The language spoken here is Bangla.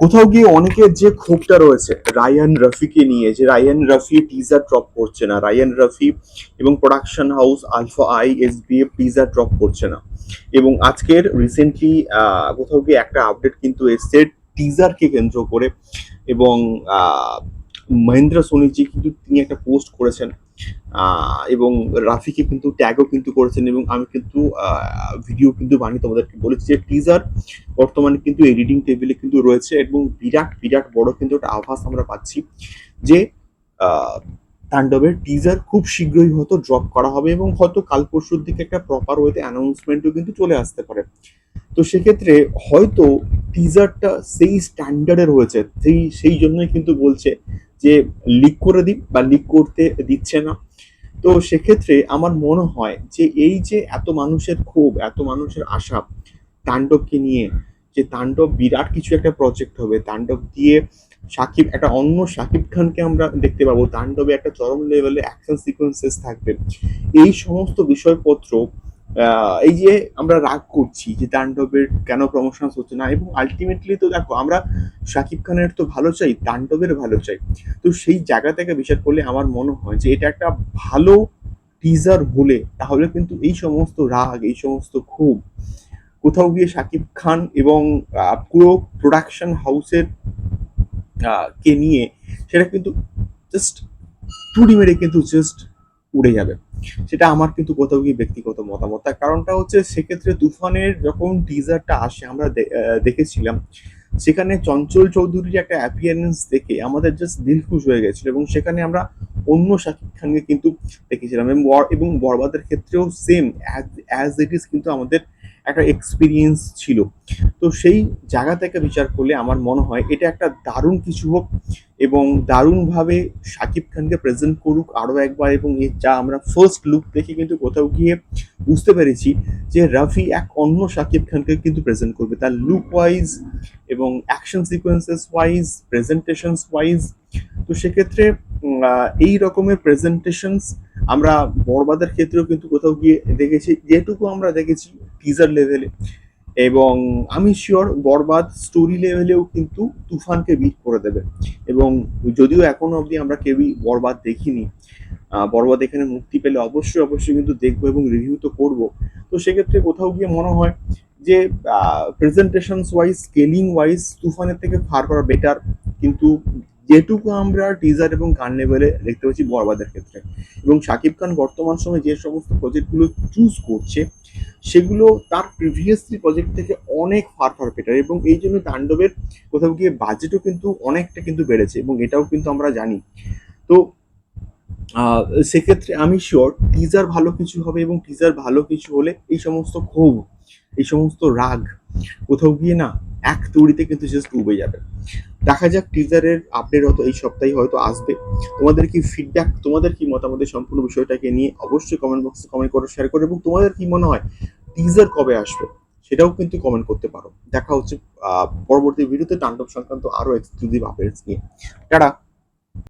কোথাও গিয়ে অনেকের যে ক্ষোভটা রয়েছে, রায়ান রফিকে নিয়ে, যে রায়ান রফি টিজার ড্রপ করছে না, রায়ান রফি এবং production house Alpha I S B A teaser drop করছে না। এবং আজকের রিসেন্টলি কোথাও গিয়ে একটা আপডেট কিন্তু এসছে টিজারকে কেন্দ্র করে এবং মহেন্দ্র সোনিজি কিন্তু তিনি একটা পোস্ট করেছেন এবং রাফিকে কিন্তু ট্যাগও কিন্তু করেছেন এবং আমি কিন্তু ভিডিও কিন্তু বানিয়ে তোমাদেরকে বলেছি যে টিজার বর্তমানে কিন্তু এডিটিং টেবিলে কিন্তু রয়েছে এবং বিরাট বিরাট বড় কিন্তু একটা আভাস আমরা পাচ্ছি যে তাণ্ডবের টিজার খুব শীঘ্রই হয়তো ড্রপ করা হবে এবং হয়তো কাল পরশুর দিকে একটা প্রপার ওয়েতে অ্যানাউন্সমেন্টও কিন্তু চলে আসতে পারে। তো সেক্ষেত্রে হয়তো টিজারটা সেই স্ট্যান্ডার্ডের হয়েছে সেই সেই জন্যই কিন্তু বলছে যে লিক করে দিক বা লিক করতে দিচ্ছে না। তো সেক্ষেত্রে আমার মনে হয় যে এই যে এত মানুষের ক্ষোভ, এত মানুষের আশা তাণ্ডবকে নিয়ে, যে তাণ্ডব বিরাট কিছু একটা প্রজেক্ট হবে, তাণ্ডব দিয়ে সাকিব, একটা অন্য সাকিব খানকে আমরা দেখতে পাবো, তাণ্ডবে একটা চরম লেভেলে অ্যাকশন সিকোয়েন্সেস থাকবে। এই সমস্ত বিষয়পত্র এই যে আমরা রাগ করছি যে তাণ্ডবের কেন প্রমোশন হচ্ছে না, এবং আলটিমেটলি তো দেখো, আমরা শাকিব খানের তো ভালো চাই, তাণ্ডবের ভালো চাই। তো সেই জায়গা থেকে বিচার করলে আমার মনে হয় যে এটা একটা ভালো টিজার হলে তাহলে কিন্তু এই সমস্ত রাগ, এই সমস্ত ক্ষোভ, কোথাও গিয়ে শাকিব খান এবং পুরো প্রোডাকশন হাউসের কে নিয়ে সেটা কিন্তু জাস্ট টুড়ি মেরে কিন্তু জাস্ট উড়ে যাবে। সেটা আমার কিন্তু কোথাও গিয়ে ব্যক্তিগত মতামত। তার কারণটা হচ্ছে সেক্ষেত্রে তুফানের যখন টিজারটা আসে, আমরা দেখেছিলাম, সেখানে চঞ্চল চৌধুরীর একটা অ্যাপিয়ারেন্স দেখে আমাদের জাস্ট দিলখুশ হয়ে গেছিল এবং সেখানে আমরা অন্য শাকিব খানকে কিন্তু দেখেছিলাম এবং বরবাদের ক্ষেত্রেও সেম অ্যাজ ইট ইজ কিন্তু আমাদের একটা এক্সপিরিয়েন্স ছিল। তো সেই জায়গা থেকে বিচার করলে আমার মনে হয় এটা একটা দারুণ কিছু হোক এবং দারুণভাবে শাকিব খানকে প্রেজেন্ট করুক আরও একবার এবং এর যা আমরা ফার্স্ট লুক দেখে কিন্তু কোথাও গিয়ে বুঝতে পেরেছি যে রাফি এক অন্য শাকিব খানকে কিন্তু প্রেজেন্ট করবে। তার লুক ওয়াইজ এবং action sequences wise presentations wise তো সেক্ষেত্রে এই রকমের প্রেজেন্টেশনস আমরা বরবাদের ক্ষেত্রেও কিন্তু কোথাও গিয়ে দেখেছি। যেটুকু আমরা দেখেছি টিজার লেভেলে এবং আমি শিওর বরবাদ স্টোরি লেভেলেও কিন্তু তুফানকে বিট করে দেবে। এবং যদিও এখনও অবধি আমরা কেউই বরবাদ দেখিনি বরবাদ এখানে মুক্তি পেলে অবশ্যই অবশ্যই কিন্তু দেখব এবং রিভিউ তো করব। তো সেক্ষেত্রে কোথাও গিয়ে মনে হয় যে প্রেজেন্টেশনস ওয়াইজ স্কেলিং ওয়াইজ তুফানের থেকে ফার করা বেটার কিন্তু যেটুকু আমরা টিজার এবং গান লেভেলে দেখতে পাচ্ছি বরবাদের ক্ষেত্রে। এবং শাকিব খান বর্তমান সময়ে যে সমস্ত প্রজেক্টগুলো চুজ করছে সেগুলো তার প্রিভিয়াসলি প্রজেক্ট থেকে অনেক ফার ফার বেটার এবং এই জন্য তাণ্ডবের কোথাও গিয়ে বাজেটও কিন্তু অনেকটা কিন্তু বেড়েছে এবং এটাও কিন্তু আমরা জানি। তো সেক্ষেত্রে আমি শিওর টিজার ভালো কিছু হবে এবং টিজার ভালো কিছু হলে এই সমস্ত ক্ষোভ, এই সমস্ত রাগ কোথাও গিয়ে না এক তড়িতে কিন্তু জাস্ট ডুবে যাবে। দেখা যাক টিজারের আপডেট হয়তো এই সপ্তাহে হয়তো আসবে। তোমাদের কি ফিডব্যাক তোমাদের কি মতামত সম্পূর্ণ বিষয়টাকে নিয়ে অবশ্যই কমেন্ট বক্সে কমেন্ট করে শেয়ার করো। এবং তোমাদের কি মনে হয় টিজার কবে আসবে, সেটাও কিন্তু কমেন্ট করতে পারো। দেখা হচ্ছে পরবর্তী ভিডিওতে তাণ্ডব সংক্রান্ত আরও এক্সক্লুসিভ আপডেটস নিয়ে। টাটা!